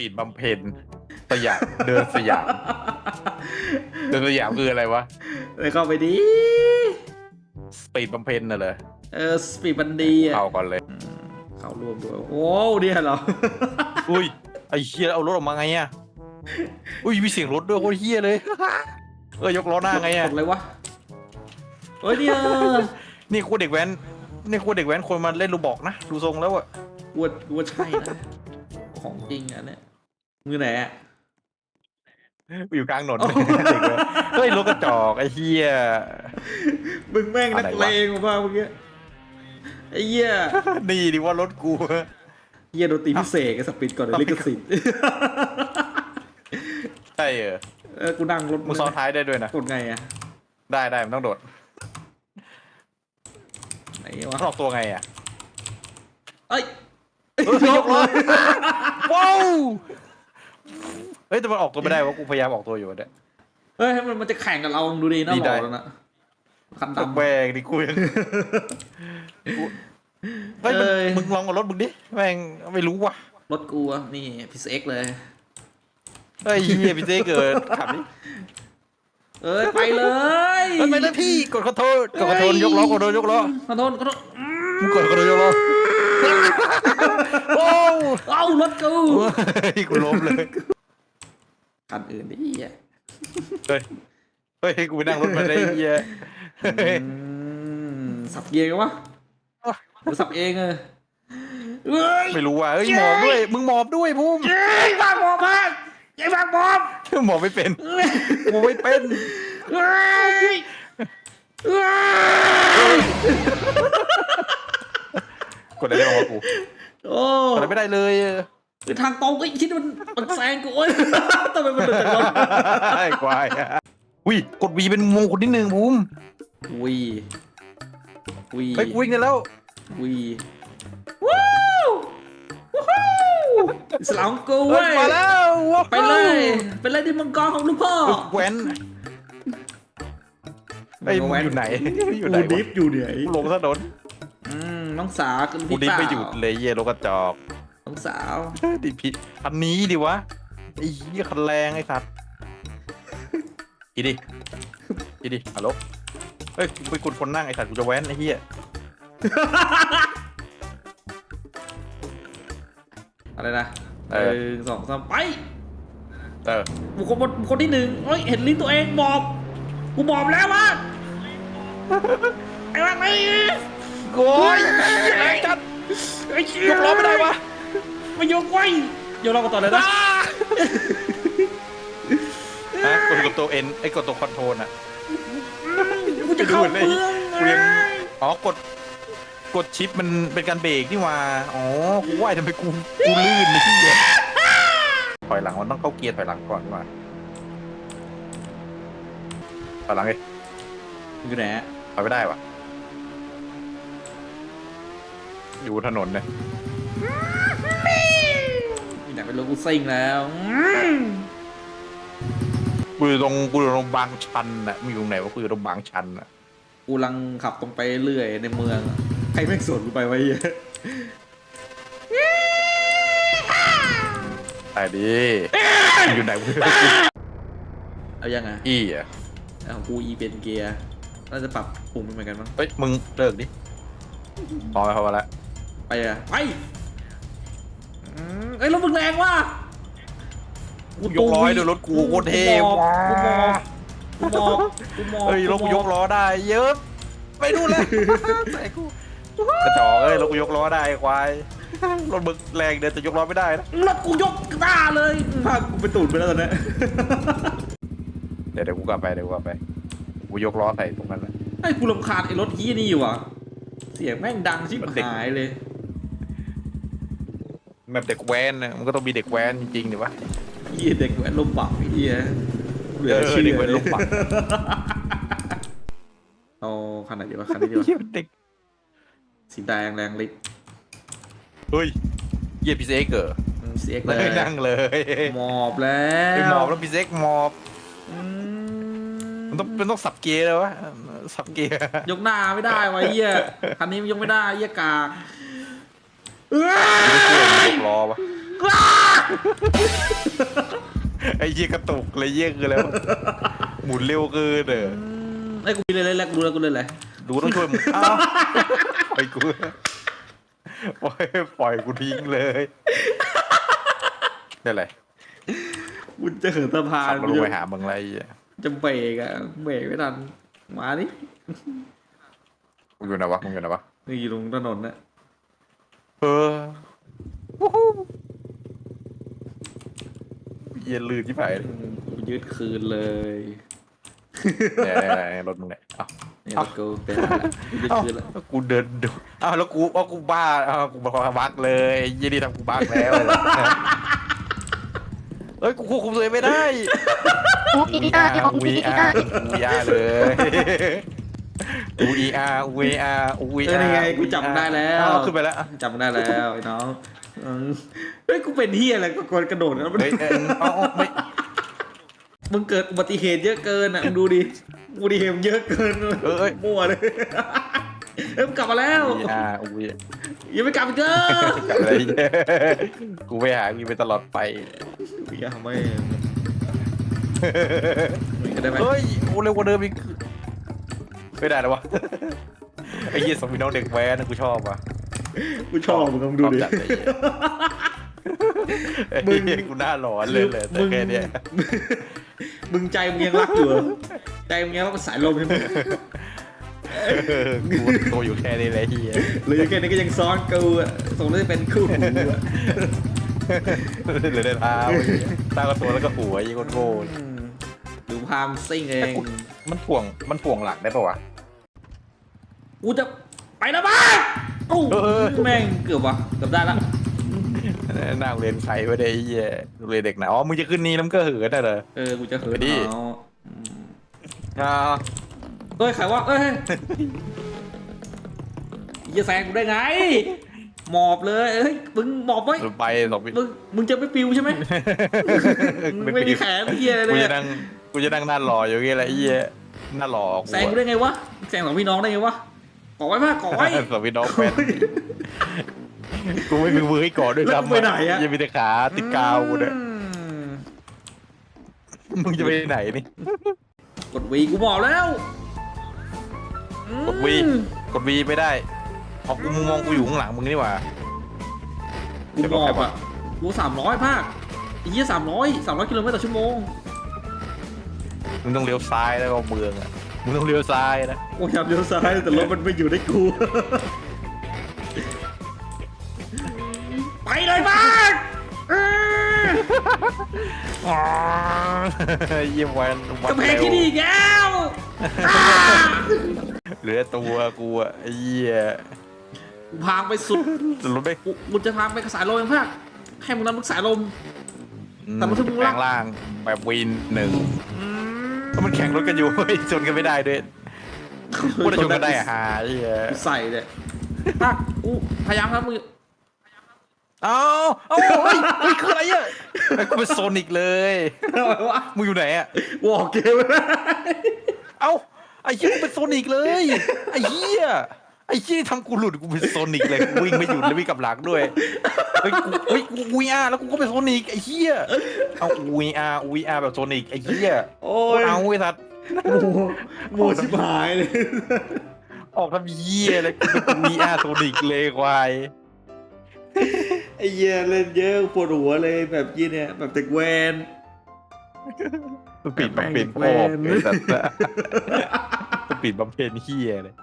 ปีดบำเพ็ญสยามเดินสยามเดินสยามคืออะไรวะเลยเข้าไปดิสปีดบำเพ็ญน่ะเหรอเออสปีดบันดีอะเอาก่อนเลยอืมเข้ารวมด้วยโอ้เนี่ยเหรออุ้ยไอ้เฮียเอารถออกมาไงอะอุ้ยมีเสียงรถด้วยโคตรเฮียเลยเออยกล้อหน้าไงกอะดเลยวะเฮ้ยเนี่ยนี่โคตรเด็กแว้นนี่โคตรเด็กแว้นคนมาเล่นรูบอกนะดูทรงแล้วอะกวดกวดใช่นะของจริงอะเนี่ย มือไหนอะอยู่กลางถนนโอ้เด็กแว้นเฮ้ยรถกระจอกไอ้เฮียมึงแม่งนักอะไรวะเลงมากเมื่อกี้ไอ้เหี้ยนี่ดิว่ารถกูเหี้ยโดนตีพิเศษกับสปีดก่อนเดี๋ยวลิขสิทธิ์ใช่เออเออกูนั่งรถมึงซ้อนท้ายได้ด้วยนะกดไงอะได้ได้มันต้องโดดไหนมัวะนออกตัวไงอะเอ้ยเฮ้ยยกล้อว้าว เฮ้ยแต่มันออกตัวไม่ได้วะกูพยายามออกตัวอยู่เนี่ย เฮ้ยมันมันจะแข่งกับเราดูดีน่าดีหได้ล่อแล้วนะคันตกดำ แบงดิกูยังกูเฮ้ยมึงเอ้ย มึงลองเอารถมึงดิแม่งไม่รู้ว่ะรถกูอะนี่พิเศษเลย เฮ้ยเฮียพี่เจ๊เกิดขับดิเอ้ยไปเลยเฮ้ยไปเลยพี่กดขอโทษกดขอโทษยกล้อกดขอโทษยกล้อขอโทษขอโทษอืมมึงกดขอโทษยกล้อโอ้เอ้ารถกูยกูล้มเลย คันอื่นดิเหี้ยเฮ้ย เฮ้ย กูไปนั่งรถมาได้เฮียอืมสับเกียร์กันวะหรือสับเองเออเฮ้ยไม่รู้ว่ะเฮ้ยหมอบด้วย มึงหมอบด้วยพุ่มเฮ้ยฟังผมพังยัยฟังผมหมอบไม่เป็นกูไม่เป็นเฮ้ยเฮ้ยกดอะไรได้บ้างวะกูโอ้กดอะไรไม่ได้เลย คือทางตรงไอ้คิดมันมันแซงกูโอ้ยทำไมมันเดินจากรถไอ้ควายอุ้ยกดวีเป็นมงคลนิดนึงภูมิวีวีไปกูวิ่งได้แล้ววีวู้วู้ฮู้อิสลามกูเฮ้เว้ยยมาแล้วว้าวไปเลยไปเลยที่มังกรของลูกพ่อแว้นไอ้ยมึงอยู่ไหนอยู่ไหนกูดิวะฟอยู่เนี่ยไอ้กูลงถนนอืมน้องสาวกันกูพี่ดิฟเปล่าไม่หยุดเลยเหี้ยรถกระจอก น้องสาวดิพี่คันนี้ดิวะไอ้เหี้ยคันแรงไอ้สัตว์อีดิอีดิฮัลโหลเฮ้ยกูไปกดคนนั่งไอ้สัตว์กูจะแว้นไอ้เหี้ยอะไรนะเอหอนึ่งสองสามไปเออบุคคลบุคคลที่หนึ่งเฮ้ยเห็นลิ้นตัวเองบอบกูบอบแล้ววะไอ้บ้างไอ้โอ้ยแรงจัดไอ้เชี่ยกล้อไม่ได้วะ ไม่ยกไว้ยกล้อกันต่อเลยนะฮะกดกดตัวเอ็นไอ้กดตัวคอนโทรลอะกูจะเข้าไปดูเมืองเลยกูยังอ๋อกดกดชิปมันเป็นการเบรกนี่หว่าอ๋อกูว่าทำไมกูกูลื่นนี่เหี้ยถอยหลังมันต้องเข้าเกียร์ถอยหลังก่อนว่ะถอยหลังเลยอยู่ไหนอะถอยไม่ได้ว่ะอยู่บนถนนเนี่ยมีไหน เป็นรถกูซิ่งแล้วอืมกูอยู่ตรงกูอยู่ตรงบางชันน่ะมึงอยู่ตรงไหนวะกูอยู่ตรงบางชันน่ะกูกำลังขับตรงไปเรื่อยในเมืองอะใครแม่งสวนกูไปไว้เหี้ยแต่ดิมึงอยู่ไหนวะเอายังไงอีอะเอาของกูอีเป็นเกียร์น่าจะปรับปรุงเหมือนกันมั้งเฮ้ยมึงเลิกดิพอไหมพอแล้วไปอะไปอืม เอ้ยรถมึงแรงว่ะยกร้อยด้วยรถกูโคตรเท่กูมอบว้ากูมอบกูมอบเฮ้ยรถกูยกล้อได้ เยอะไปดูเลยใส่กูกระจอกเอ้ยรถกูยกล้อได้ไอ้ควายรถมึงแรงเดี๋ยวจะยกล้อไม่ได้นะรถกูยกหน้าเลยพากูไปตูดไปแล้วตอนเนี้ยเดี๋ยวเดี๋ยวกูกลับไปเดี๋ยวกูกลับไปกูยกล้อใส่ตรงนั้นแหละไอ้กูรำคาญไอ้รถฮียนี่อยู่อะเสียงแม่งดังชิบรถเด็กหายเลย แบบเด็กแว้นนะมันก็ต้องมีเด็กแว้นจริงๆดิวะ เฮียเด็กแว้นลมปักเฮียเหลือเออเชื่อเด็กแว้นลมปัก เอาคันไหนดีวะคันนี้ดีวะเหี้ยเด็กสีแดงแรงฤทธิ์เฮ้ยเยี่ยพีเซ็กเกอร์เสียกเลเลยยนั่งเลยหมอบแล้ไอวหมอบแล้วพีเซ็กหมอบอืมันต้องมันต้องสับเกียร์เลยวะสับเกียร์ยกหน้าไม่ได้วะเฮียคันนี้มันยกไม่ได้เฮียกากเอ้ ไม่ช่วยมันยยกล้อวะว้ายไอ้เหี้ยกระตุกเลยเยี่ยคือแล้วหมุนเร็วเกินเด้อไอ้ยกูมีเลยเลยแล้วกูรู้แล้วกูเลยเลยดูต้องช่วยมึงอ้าวปล่อยกูปล่อยปล่อยกูทิ้งเลยได้ไรกูจะเหินสะพาขันบรถกูลงไปจะหามึงไรอะจะเบรกอะเบรกไม่ทันมาดิมึงอยู่ไหนวะมึงอยู่ไหนวะนี่อยู่ตรงถนนนะ เออวู้ฮู้เย็นลื่นที่ไหนอืมกูยึดคืนเลยเนี่ยรถมึงเนี่ยอ้าวเนี่ยเอ้า กูเป็นอะไรละกูยึดเอ้าคืนแล้วกูเดินดูอ้าวแล้วกูอ้าวกูบ้าอ้าวกูมาความบักเลยยี่นี่ทำกูบักแล้วเอ้ยกูควบคุมตัวเองไม่ได้อูอีอาร์อูอีวีอาอาร์ร์วีอาร์เลย วีอาร์วีอาร์วีเอออาร์นี่ไงกูจำได้แล้วขึ้นไปแล้ว จำได้แล้วไอ้น้องอืมเฮ้ยกูเป็นเฮียอะไรกูกดกระโดดแล้วมันเฮ้ยเอ้ยเอาเอาไม่มึงเกิดอุบัติเหตุเยอะเกินอะมึงดูดิอุบัติเหตุมันเยอะเกินเออเอ้ย มั่วเลยเอ้ยมึงกลับมาแล้ววีอาร์วียังไม่กลับอีกเด้ออะไรเนี่ยกูไปหากีไปตลอดไป อย่าไม่มีก็ได้ไหมเฮ้ยโอ้เร็วกว่าเดิมอีก ไม่ได้แล้ววะ ไอ้เหี้ยสมมีน้องเด็กแว้นกูชอบว่ะกูชอบมึงลองดูดิ ชอบจัไอ้เหี้ยไอ้เหี้ยกูหน้าหลอนเลยเลยแต่แค่เนี้ยมึงใจมึงยังรักอยู่เหรอใจมึงยังรักเป็นสายลมใช่ไหมเออกูตัวอยู่แค่นี้แหละเฮียหรือแค่นี้ก็ยังซ้อนกูอะสมมติจะเป็นคู่หูอะเหลือแต่เท้าตาก็ตัวแล้วก็หัวยี่โคตรโง่อืมดูพามซิ่งเอง มันถ่วงมันถ่วงหลังได้ปะวะ กูจะไปแล้วบ้างโอ้เออเออ แม่งเกือบวะเกือบได้ละหน้าโรงเรียนใครไว้ได้ไอ้เฮียโรงเรียนเด็กไหนอ๋อมึงจะขึ้นนี่แล้วมึงก็เหินได้เลย เออกูจะเหินไปดิ เอาอืมอ่าเอ้ยใครวะเอ้ยจะแซงกูได้ไง หมอบเลยเอ้ยมึงหมอบไว้ไปสองปีมึงมึงจะไม่ปิวใช่ไหม มึงไม่มีแขนเฮียอะไรกูเลยจะนั่งกูจะนั่งหน้าหล่ออยู่อย่างเงี้ยแหละไอ้เฮียหน้าหล่อกูแซงกูได้ไงวะแซงสองพี่น้องได้ไงวะ ก่อไว้มากก่อไว้สองพี่น้องแฟนกูไม่มีมือให้กอดด้วยแล้วซ้ำกูไปไหนอะ ยังมีแต่ขาติดกาวกูเนี่ยอืมมึงจะไปไหนนี่ กดวีกูบอกแล้วอืมกดวีกดวีไม่ได้เพราะกูมุมมองกูอยู่ข้างหลังมึงนี่หว่า กูบอกอะกูสามร้อยภาคไอ้เหี้ยสามร้อยสามร้อยกิโลเมตรต่อชั่วโมง มึงต้องเลี้ยวซ้ายแล้วก็เมืองอะ มึงต้องเลี้ยวซ้ายนะโอ้ยพยายามเลี้ยวซ้ายแต่รถมันไม่อยู่ในกู ไปเลยบ้างเอออ๋อเยี่ยมวันวักระเพงที่นี่อีกแล้วเหลือตัวกูอะไอ้เหี้ยกูพางไปสุดรถไม่กูกูจะพางไปกับสายลมเองภาคให้มึงนำมึงสายลม แต่มันถึงมึงแปลละงล่างแบบวินหนึ่ง เพราะมันแข่งรถกันอยู่ ชนกันไม่ได้ด้วยพูดชนกันได้อะฮาไอ้เหี้ยกูใส่เลยภาคกูพยายามทำมึงเอาเอาเฮ้ยเฮ้ยคืออะไรอะไอ้กูเป็นโซนิกเลยอะไรวะมึงอยู่ไหนอะวอกเกมไม่ได้เอ้าไอ้เหี้ยกูเป็นโซนิกเลยไอ้เหี้ย ไอ้เหี้ยนี่ทำกูหลุดกูเป็นโซนิกเลยกูวิ่งไม่หยุดเลยวิ่งกลับหลังด้วยเฮ้ยกูเฮ้ยกูวีอาร์แล้วกูก็เป็นโซนิกไอ้เหี้ยเอาวีอาร์วีอาร์แบบโซนิกไอ้เหี้ยโอ้ยเอาไอ้สัตว์โมโมชิบหายเลย ออกทำเหี้ยเลยกูเป็นวีอาร์โซนิกเลยควายไอ้เหี้ยเล่นเยอะปวดหัวเลยแบบยี่เนี่ยแบบเด็กแวนปิดบำเพ็ญแม่พ่องแม่งไอ้สัตว์ปิดบำเพ็ญเหี้ยเลย